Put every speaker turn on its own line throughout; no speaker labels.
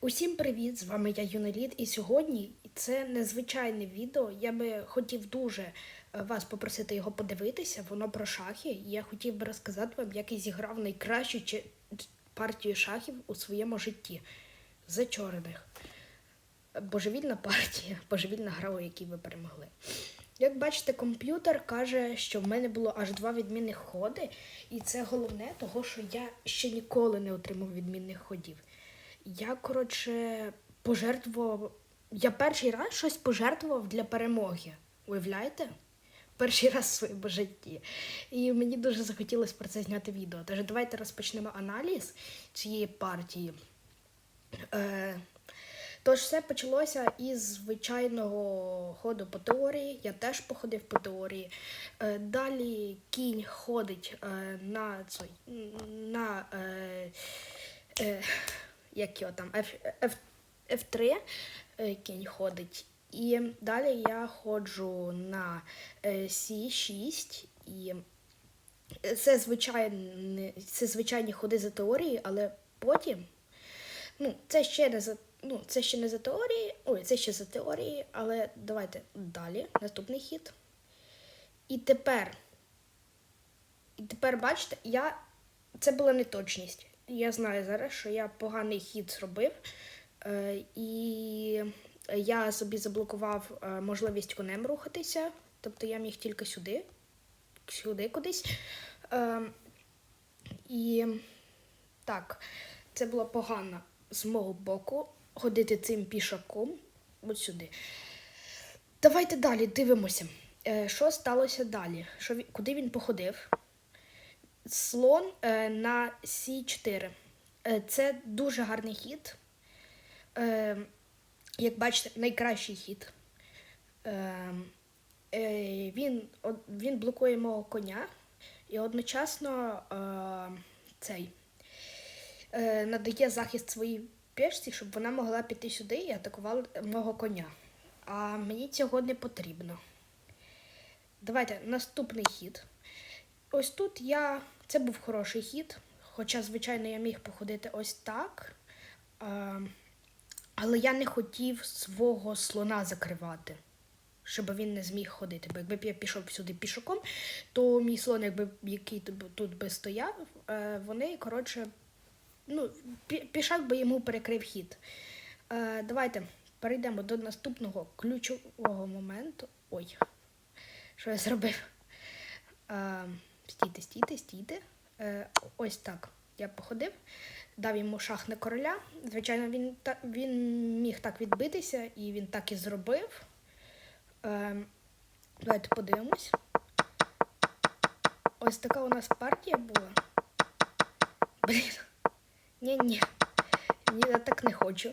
Усім привіт! З вами я Юнеліт, і сьогодні це незвичайне відео. Я би хотів дуже е, вас попросити його подивитися. Воно про шахи. І я хотів би розказати вам, як я зіграв найкращу партію шахів у своєму житті. За чорних. Божевільна партія, божевільна гра, у якій ви перемогли. Як бачите, комп'ютер каже, що в мене було аж два відмінних ходи, і це головне, того що я ще ніколи не отримав відмінних ходів. Я, коротше, пожертвував. Я перший раз щось пожертвував для перемоги. Уявляєте? Перший раз в своєму житті. І мені дуже захотілося про це зняти відео. Тож давайте розпочнемо аналіз цієї партії. Е, Тож все почалося із звичайного ходу по теорії. Я теж походив по теорії. Е, Далі кінь ходить е, на цей, на е, е, як його там, F, F, F3 е, кінь ходить. І далі я ходжу на е, C6 і це звичайні, це звичайні ходи за теорії, але потім Ну, це ще не за ну, це ще не за теорії. Ой, це ще за теорії, але давайте далі. Наступний хід. І тепер. І тепер, бачите, я. Це була неточність. Я знаю зараз, що я поганий хід зробив. Е, і я собі заблокував е, можливість конем рухатися. Тобто я міг тільки сюди, сюди кудись. Е, і так, це було погано з мого боку ходити цим пішаком от сюди. Давайте далі дивимося, що сталося далі. Що, куди він походив? Слон е, на С4. Е, це дуже гарний хід. Е, як бачите, найкращий хід. Він, він блокує мого коня і одночасно цей надає захист своїй пешці, щоб вона могла піти сюди і атакувала мого коня. А мені цього не потрібно. Давайте наступний хід. Ось тут я. Це був хороший хід. Хоча, звичайно, я міг походити ось так. Але я не хотів свого слона закривати, щоб він не зміг ходити. Бо якби я пішов сюди пішоком, то мій слон, якби який тут- би стояв, е, вони, коротше, ну, пішак би йому перекрив хід. Е, давайте перейдемо до наступного ключового моменту. Ой, що я зробив? Стійте, стійте, стійте. Е, ось так. Я походив, дав йому шах на короля. Звичайно, він, та, він міг так відбитися, і він так і зробив. Е, давайте подивимось. Ось така у нас партія була. Блін. Ні, ні. Я так не хочу.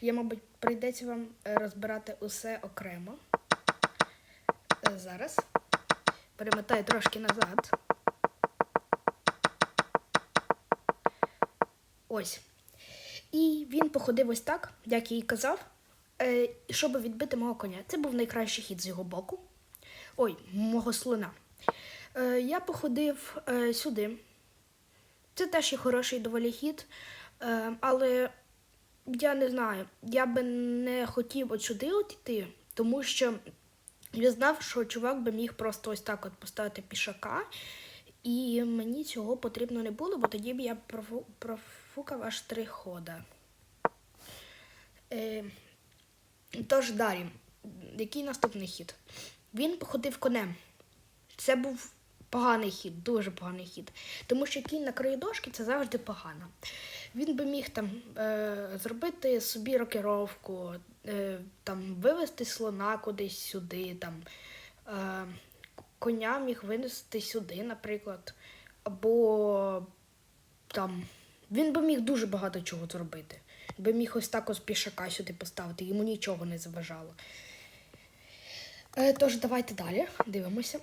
Я, мабуть, прийдеться вам розбирати усе окремо. Е, Зараз. Перемотаю трошки назад. Ось. І він походив ось так, як я і казав, е, щоб відбити мого коня. Це був найкращий хід з його боку. Ой, мого слона. Е, Я походив е, сюди. Це теж є хороший доволі хід, але я не знаю, я би не хотів от сюди от йти, тому що я знав, що чувак би міг просто ось так от поставити пішака, і мені цього потрібно не було, бо тоді б я профу- профукав аж три хода. Е, тож далі, який наступний хід? Він походив конем. Це був поганий хід, дуже поганий хід. Тому що кінь на краю дошки це завжди погано. Він би міг там е, зробити собі рокировку, е, там, вивести слона кудись сюди, там, е, коня міг винести сюди, наприклад. Або там. Він би міг дуже багато чого зробити. Би міг ось так ось пішака сюди поставити, йому нічого не заважало. Е, тож, давайте далі дивимося.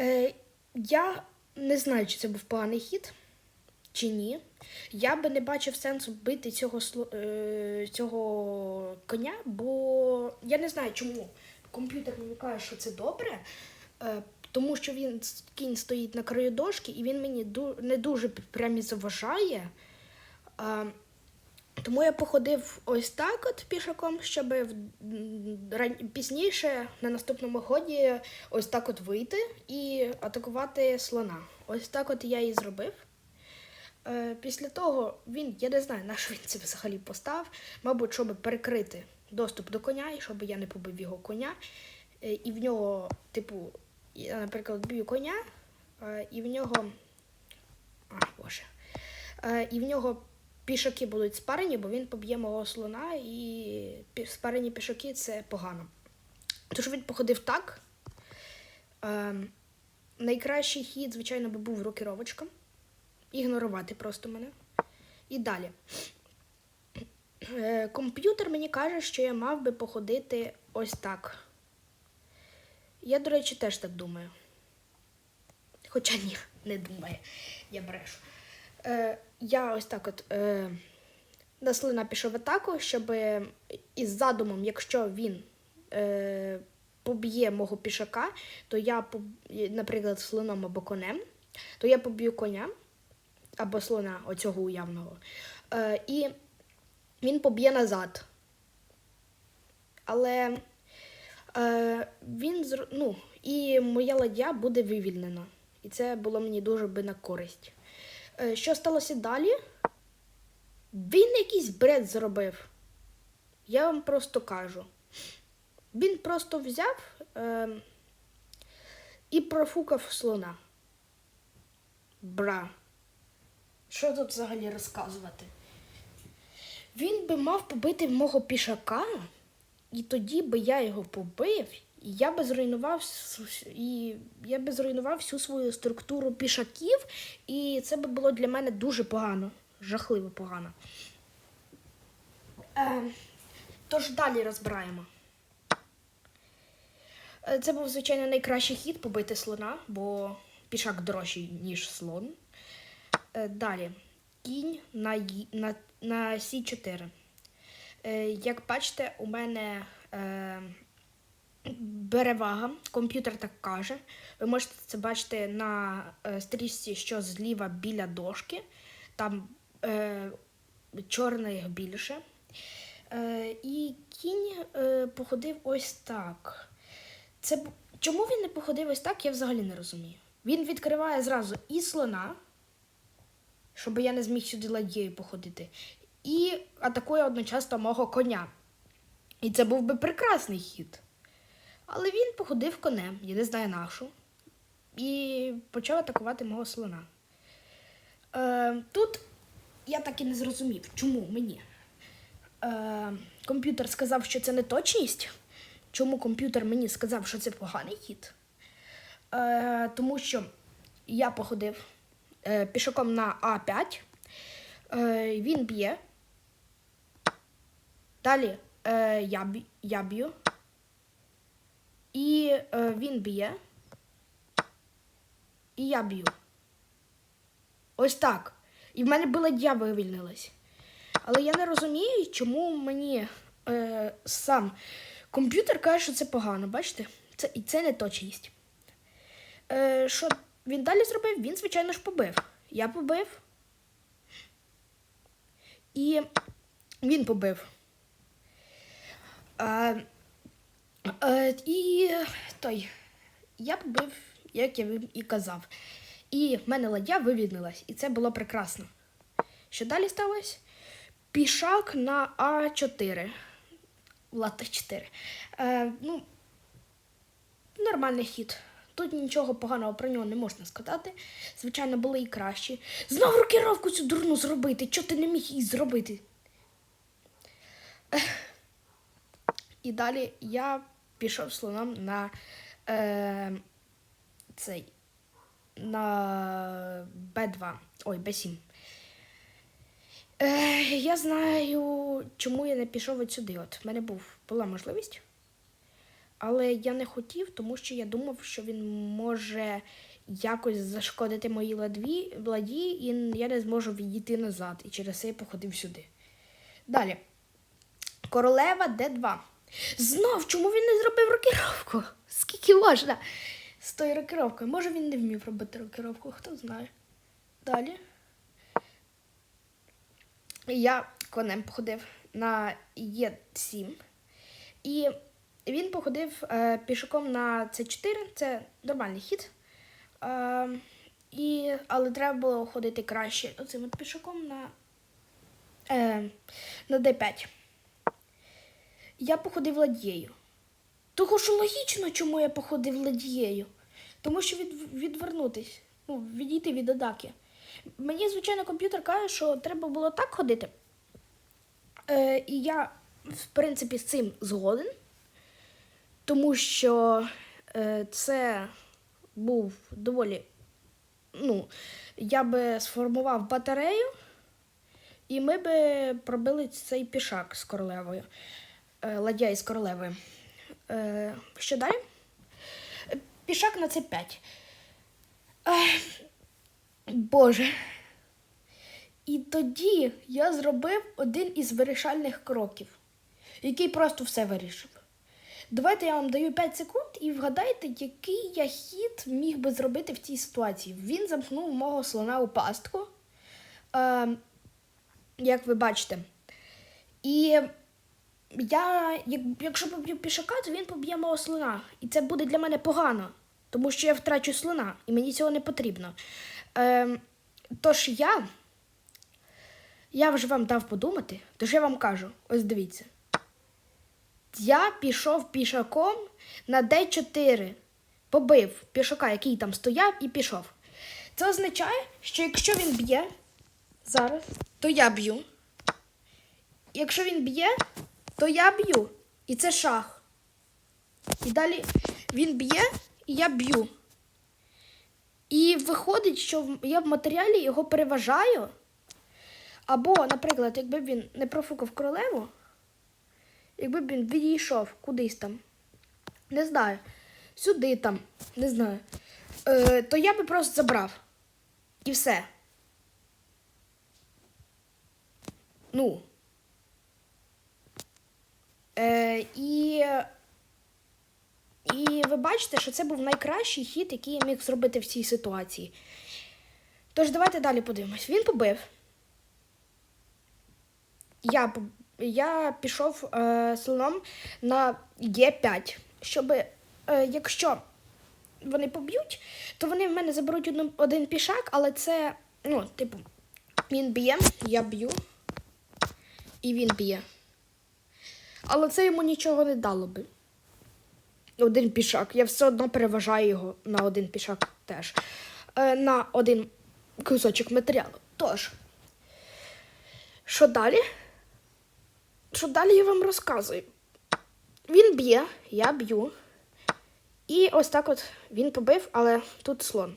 Е, я не знаю, чи це був поганий хід, чи ні. Я би не бачив сенсу бити цього, е, цього коня, бо я не знаю, чому комп'ютер мені каже, що це добре. Е, тому що він кінь стоїть на краю дошки, і він мені не дуже прям і заважає. Тому я походив ось так от пішаком, щоб пізніше на наступному ході ось так от вийти і атакувати слона. Ось так от я і зробив. Е, Після того він, я не знаю, на що він це взагалі постав. Мабуть, щоб перекрити доступ до коня, і щоб я не побив його коня. Е, І в нього, типу, я, наприклад, б'ю коня, е, і в нього. А, боже. Е, І в нього пішаки будуть спарені, бо він поб'є мого слона, і спарені пішаки це погано. Тож він походив так. Е, найкращий хід, звичайно, би був рокіровочка. Ігнорувати просто мене. І далі. Е, комп'ютер мені каже, що я мав би походити ось так. Я, до речі, теж так думаю. Хоча ні, не думаю, я брешу. Е, я ось так от е, на слона пішов атаку, щоб із задумом, якщо він е, поб'є мого пішака, то я, наприклад, слоном або конем, то я поб'ю коня або слона оцього уявного. Е, і він поб'є назад. Але він зр- ну, і моя ладья буде вивільнена. І це було мені дуже би на користь. Е, що сталося далі? Він якийсь бред зробив. Я вам просто кажу. Він просто взяв е, і профукав слона. Бра. Що тут взагалі розказувати? Він би мав побити мого пішака, і тоді би я його побив, і я би зруйнував і я би зруйнував всю свою структуру пішаків, і це би було для мене дуже погано, жахливо погано. Е, тож далі розбираємо. Е, Це був, звичайно, найкращий хід побити слона, бо пішак дорожчий, ніж слон. Е, Далі. Кінь на, на, на Сі4. Е, Як бачите, у мене е, перевага. Комп'ютер так каже. Ви можете це бачити на е, стрічці, що зліва біля дошки. Там е, чорних більше. Е, і кінь е, походив ось так. Це чому він не походив ось так, я взагалі не розумію. Він відкриває зразу і слона, щоб я не зміг сюди ладьєю походити, і атакує одночасно мого коня. І це був би прекрасний хід. Але він походив конем, я не знаю нашу, і почав атакувати мого слона. Е, тут я так і не зрозумів, чому мені. Е, комп'ютер сказав, що це не точність. Чому комп'ютер мені сказав, що це поганий хід? Е, тому що я походив е, пішоком на А5. Е, він б'є. Далі е, я, б- я б'ю. І е, він б'є. І я б'ю. Ось так. І в мене була вивільнилась. Але я не розумію, чому мені е, сам комп'ютер каже, що це погано, бачите? Це, і це не точність. Е, що він далі зробив? Він, звичайно ж, побив. Я побив. І він побив. Е, е, і той. Я побив, як я вам і казав. І в мене ладья вивільнилась, і це було прекрасно. Що далі сталося? Пішак на А4. Лата 4. Е, ну, нормальний хід. Тут нічого поганого про нього не можна сказати. Звичайно, були і кращі. Знов рокіровку цю дурну зробити. Чого ти не міг її зробити? І далі я пішов слоном на е, цей на Б2. Ой, Б7. Е, я знаю, чому я не пішов от сюди. От в мене був, була можливість. Але я не хотів, тому що я думав, що він може якось зашкодити моїй ладві, ладі, і я не зможу відійти назад. І через це я походив сюди. Далі. Королева Д2. Знов, чому він не зробив рокіровку? Скільки можна? З тою рокіровкою. Може він не вмів робити рокіровку, хто знає. Далі. Я конем походив на Е7. І він походив е, пішоком на С4, це нормальний хід. Е, і, але треба було ходити краще оцим от пішоком на, е, на D5. Я походив ладією. Того що логічно, чому я походив ладією. Тому що від, відвернутись, ну, відійти від атаки. Мені, звичайно, комп'ютер каже, що треба було так ходити. Е, і я, в принципі, з цим згоден, тому що е, це був доволі. Ну, я би сформував батарею, і ми би пробили цей пішак з королевою. Е, ладья із королевою. Е, що далі? Е, Пішак на це 5. Боже. І тоді я зробив один із вирішальних кроків, який просто все вирішив. Давайте я вам даю 5 секунд і вгадайте, який я хід міг би зробити в цій ситуації. Він замкнув мого слона у пастку, е, як ви бачите. І я, як, якщо поб'ю пішака, то він поб'є мого слона. І це буде для мене погано, тому що я втрачу слона, і мені цього не потрібно. Е, тож я. Я вже вам дав подумати, тож я вам кажу: ось дивіться. Я пішов пішаком на D4. Побив пішака, який там стояв, і пішов. Це означає, що якщо він б'є зараз, то я б'ю. Якщо він б'є, то я б'ю. І це шах. І далі він б'є, і я б'ю. І виходить, що я в матеріалі його переважаю. Або, наприклад, якби він не профукав королеву, якби він відійшов кудись там, не знаю, сюди там, не знаю, е, то я би просто забрав. І все. Ну. Е, і, і ви бачите, що це був найкращий хід, який я міг зробити в цій ситуації. Тож давайте далі подивимось. Він побив. Я, я пішов е, слоном на Е5, щоб е, якщо вони поб'ють, то вони в мене заберуть одну, один пішак, але це, ну, типу, він б'є, я б'ю, і він б'є. Але це йому нічого не дало би. Один пішак. Я все одно переважаю його на один пішак теж. Е, на один кусочок матеріалу. Тож, що далі? Що далі я вам розказую? Він б'є, я б'ю. І ось так от він побив, але тут слон.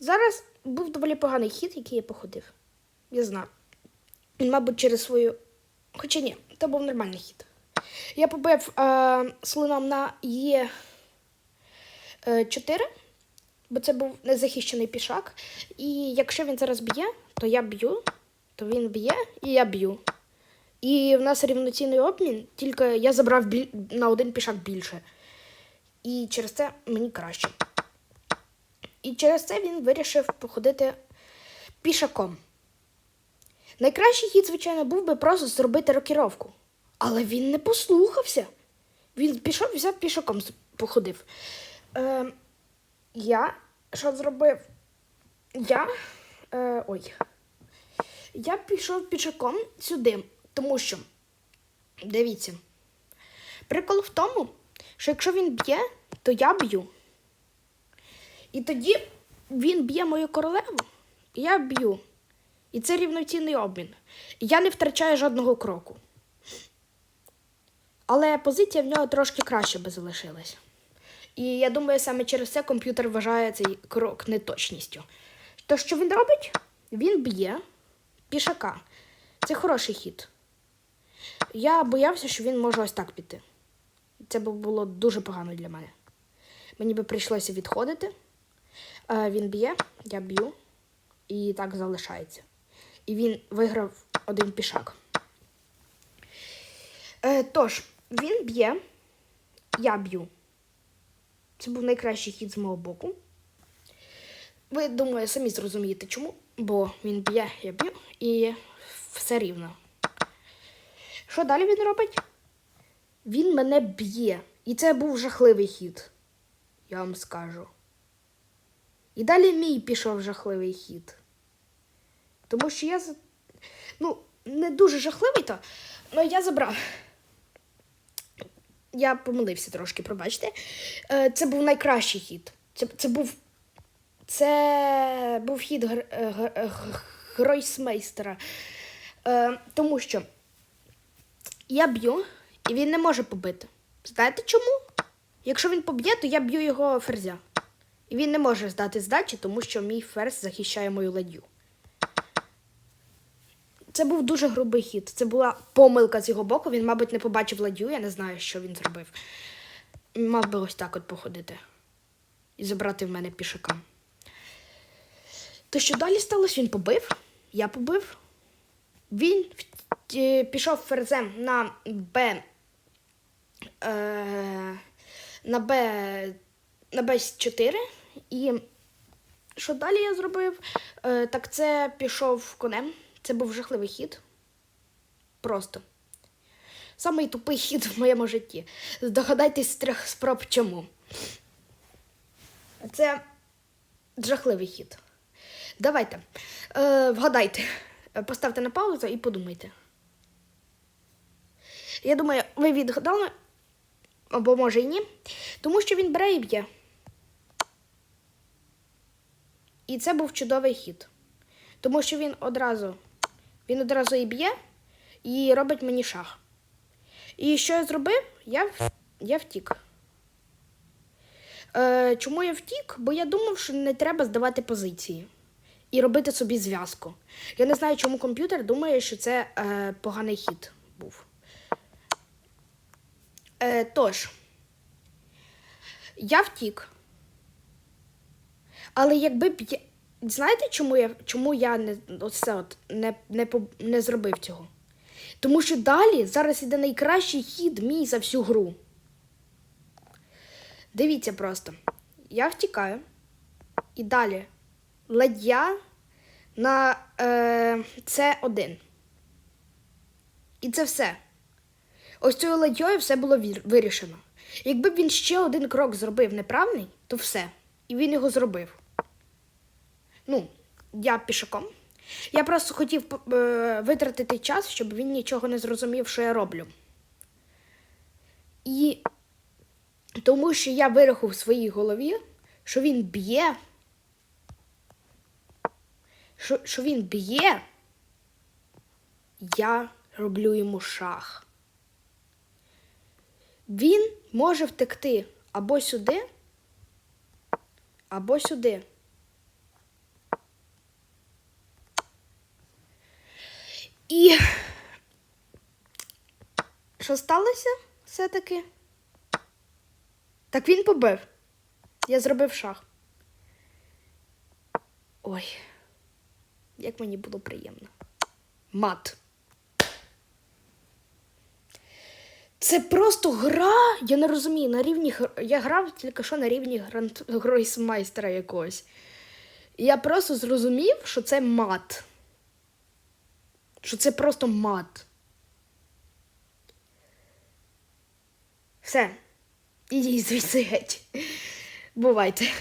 Зараз був доволі поганий хід, який я походив. Я знаю. Він, мабуть, через свою. Хоча ні, це був нормальний хід. Я побив е, слоном на Е4, бо це був незахищений пішак. І якщо він зараз б'є, то я б'ю, то він б'є і я б'ю. І в нас рівноцінний обмін, тільки я забрав біль... на один пішак більше. І через це мені краще. І через це він вирішив походити пішаком. Найкращий хід, звичайно, був би просто зробити рокіровку. Але він не послухався. Він пішов, взяв пішаком, з- походив. Е, я що зробив? Я. Е, ой. Я пішов пішаком сюди, тому що, дивіться, прикол в тому, що якщо він б'є, то я б'ю. І тоді він б'є мою королеву, і я б'ю. І це рівноцінний обмін. Я не втрачаю жодного кроку. Але позиція в нього трошки краще би залишилась. І я думаю, саме через це комп'ютер вважає цей крок неточністю. То, що він робить? Він б'є пішака. Це хороший хід. Я боявся, що він може ось так піти. Це б було дуже погано для мене. Мені би прийшлося відходити. Е, Він б'є, я б'ю, і так залишається. І він виграв один пішак. Е, тож, він б'є, я б'ю. Це був найкращий хід з мого боку. Ви, думаю, самі зрозумієте чому. Бо він б'є, я б'ю. І все рівно. Що далі він робить? Він мене б'є. І це був жахливий хід. Я вам скажу. І далі мій пішов жахливий хід. Тому що я. Ну, не дуже жахливий то, але я забрав. Я помилився трошки, пробачте. Е, Це був найкращий хід. Це, це був. Це був хід гр, е, е, гройсмейстера. Тому що я б'ю, і він не може побити. Знаєте чому? Якщо він поб'є, то я б'ю його ферзя. І він не може здати здачі, тому що мій ферзь захищає мою ладью. Це був дуже грубий хід. Це була помилка з його боку. Він, мабуть, не побачив ладью, я не знаю, що він зробив. Мав би ось так от походити і забрати в мене пішака. То що далі сталося? Він побив, я побив. Він пішов ферзем на Б. Е, на Б. На Б4. І що далі я зробив? Е, так це пішов конем. Це був жахливий хід. Просто. Самий тупий хід в моєму житті. Здогадайтесь з трьох спроб чому. Це жахливий хід. Давайте. Е, вгадайте. Поставте на паузу і подумайте. Я думаю, ви відгадали, або може і ні. Тому що він бере і б'є. І це був чудовий хід. Тому що він одразу, він одразу і б'є і робить мені шах. І що я зробив? Я, я втік. Е, чому я втік? Бо я думав, що не треба здавати позиції і робити собі зв'язку. Я не знаю, чому комп'ютер думає, що це е, поганий хід був. Е, тож, я втік. Але якби б. Знаєте, чому я, чому я не, оце от, не, не, не зробив цього? Тому що далі зараз іде найкращий хід мій за всю гру. Дивіться просто. Я втікаю. І далі ладья на е, С1. І це все. Ось цією ладьою все було вирішено. Якби він ще один крок зробив неправильний, то все. І він його зробив. Ну, я пішаком. Я просто хотів е, витратити час, щоб він нічого не зрозумів, що я роблю. І тому що я вирахував в своїй голові, що він б'є. Що, що він б'є, я роблю йому шах. Він може втекти або сюди, або сюди. І що сталося все-таки? Так він побив. Я зробив шах. Ой, як мені було приємно. Мат. Це просто гра. Я не розумію, на рівні. Я грав тільки що на рівні грант... гройсмайстера якогось. Я просто зрозумів, що це мат. Що це просто мат. Все. Ідіть звідси геть. Бувайте.